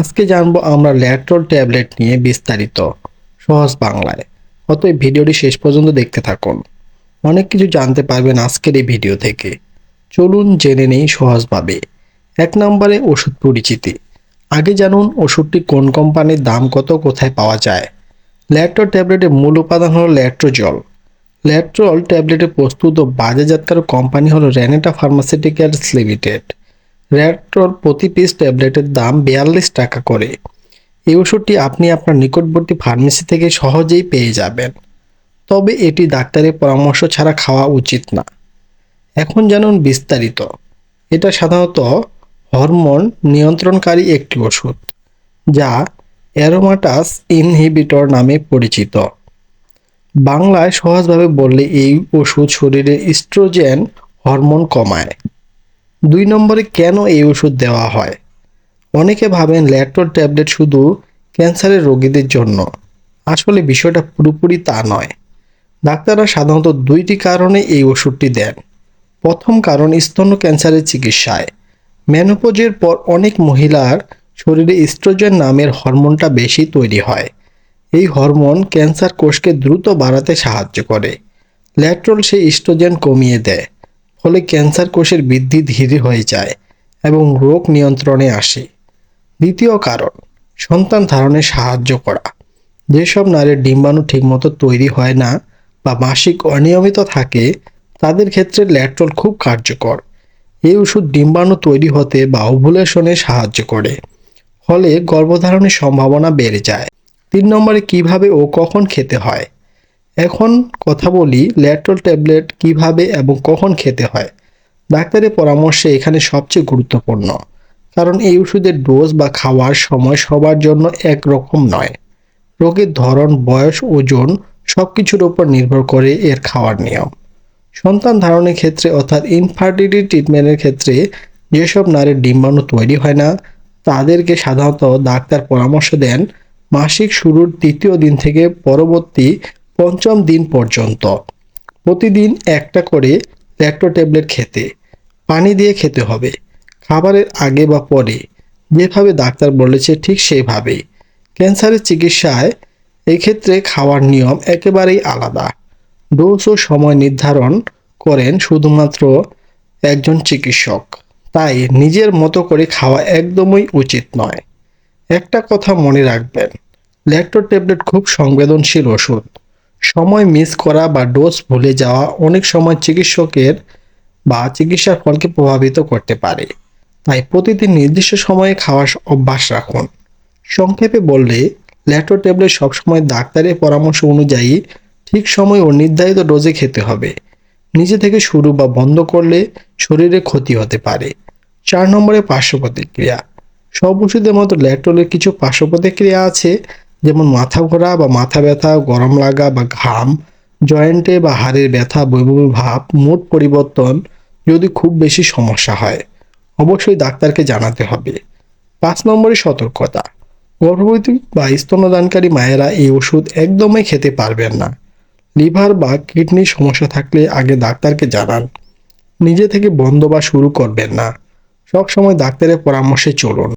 আজকে জানব আমরা ল্যাট্রল ট্যাবলেট নিয়ে বিস্তারিত। সহজ বাংলায়। অতএব ভিডিওটি শেষ পর্যন্ত দেখতে থাকুন। অনেক কিছু জানতে পারবেন আজকের এই ভিডিও থেকে। চলুন জেনে নেই সহজভাবে। এক নম্বরে ওষুধ পরিচিতি। আগে জানুন ওষুধটি কোন কোম্পানির দাম কত, কোথায় পাওয়া যায়। ল্যাট্রো ট্যাবলেটের মূল উপাদান হলো ল্যাট্রোজল। ল্যাট্রল ট্যাবলেটের প্রস্তুত ও বাজারজাতকারক কোম্পানি হলো র্যানেটা ফার্মাসিউটিক্যালস লিমিটেড। র্যাট্রল প্রতি পিস ট্যাবলেটের দাম বিয়াল্লিশ টাকা করে। এই ওষুধটি আপনি আপনার নিকটবর্তী ফার্মেসি থেকে সহজেই পেয়ে যাবেন। তবে এটি ডাক্তারের পরামর্শ ছাড়া খাওয়া উচিত না। এখন জানুন বিস্তারিত। এটা সাধারণত হরমোন নিয়ন্ত্রণকারী একটি ওষুধ, যা অ্যারোমাটাস ইনহিবিটর নামে পরিচিত। বাংলায় সহজভাবে বললে এই ওষুধ শরীরে ইস্ট্রোজেন হরমোন কমায়। দুই নম্বরে কেন এই ওষুধ দেওয়া হয়? অনেকে ভাবেন ল্যাট্রল ট্যাবলেট শুধু ক্যান্সারের রোগীদের জন্য। আসলে বিষয়টা পুরোপুরি তা নয়। ডাক্তাররা সাধারণত দুইটি কারণে এই ওষুধটি দেন। প্রথম কারণ স্তন ক্যান্সারের চিকিৎসায়। মেনোপোজের পর অনেক মহিলার শরীরে ইস্ট্রোজেন নামের হরমোনটা বেশি তৈরি হয়। এই হরমোন ক্যান্সার কোষকে দ্রুত বাড়াতে সাহায্য করে। ল্যাট্রল সেই ইস্ট্রোজেন কমিয়ে দেয়। ফলে ক্যান্সার কোষের বৃদ্ধি ধীরে হয়ে যায় এবং রোগ নিয়ন্ত্রণে আসে। দ্বিতীয় কারণ, সন্তান ধারণে সাহায্য করা। যেসব নারীর ডিম্বাণু ঠিকমতো তৈরি হয় না বা মাসিক অনিয়মিত থাকে, তাদের ক্ষেত্রে ল্যাট্রল খুব কার্যকর। এই ওষুধ ডিম্বাণু তৈরি হতে বা ওভুলেশনে সাহায্য করে। ফলে গর্ভধারণের সম্ভাবনা বেড়ে যায়। তিন নম্বরে, কীভাবে ও কখন খেতে হয়? এখন কথা বলি ল্যাট্রল ট্যাবলেট কীভাবে এবং কখন খেতে হয়। ডাক্তারের পরামর্শে এখানে সবচেয়ে গুরুত্বপূর্ণ, কারণ এই ওষুধের ডোজ বা খাওয়ার সময় সবার জন্য একরকম নয়। রোগের ধরন, বয়স, ওজন সব কিছুর উপর নির্ভর করে এর খাওয়ার নিয়ম। সন্তান ধারণের ক্ষেত্রে অর্থাৎ ইনফার্টিলিটি ট্রিটমেন্টের ক্ষেত্রে যেসব নারীর ডিম্বাণু তৈরি হয় না, তাদেরকে সাধারণত ডাক্তার পরামর্শ দেন মাসিক শুরুর তৃতীয় দিন থেকে পরবর্তী পঞ্চম দিন পর্যন্ত। প্রতিদিন একটা করে ল্যাক্টো ট্যাবলেট খেতে, পানি দিয়ে খেতে হবে। খাবারের আগে বা পরে যেভাবে ডাক্তার বলেছে ঠিক সেইভাবেই ক্যান্সারের চিকিৎসায় এক্ষেত্রে খাওয়ার নিয়ম একেবারেই আলাদা। ডোজ ও সময় নির্ধারণ করেন শুধুমাত্র একজন চিকিৎসক। তাই নিজের মতো করে খাওয়া একদমই উচিত নয়। একটা কথা মনে রাখবেন, ল্যাক্টো ট্যাবলেট খুব সংবেদনশীল ওষুধ। সময় মিস করা বা ডোজ ভুলে যাওয়া অনেক সময় চিকিৎসকের বা চিকিৎসার ফলকে প্রভাবিত করতে পারে। তাই প্রতিদিন নির্দিষ্ট সময়ে খাওয়ার অভ্যাস রাখুন। সংক্ষেপে বললে, ল্যাটো ট্যাবলেট সবসময় ডাক্তারের পরামর্শ অনুযায়ী ঠিক সময় ও নির্ধারিত ডোজে খেতে হবে। নিজে থেকে শুরু বা বন্ধ করলে শরীরে ক্ষতি হতে পারে। চার নম্বরে পার্শ্ব প্রতিক্রিয়া। সব ওষুধের মতো ল্যাটোলের কিছু পার্শ্ব প্রতিক্রিয়া আছে যেমন মাথা ঘোরা বা মাথা ব্যথা, গরম লাগা বা ঘাম, জয়েন্টে বা হাড়ের ব্যথা বৈভবী ভাব, মুড পরিবর্তন যদি খুব বেশি সমস্যা হয়, অবশ্যই ডাক্তারকে জানাতে হবে। পাঁচ নম্বরে সতর্কতা। গর্ভবতী বা স্তনদানকারী মায়েরা এই ওষুধ একদমই খেতে পারবেন না। লিভার বা কিডনির সমস্যা থাকলে আগে ডাক্তারকে জানান। নিজে থেকে বন্ধ বা শুরু করবেন না। সব সময় ডাক্তারের পরামর্শে চলুন।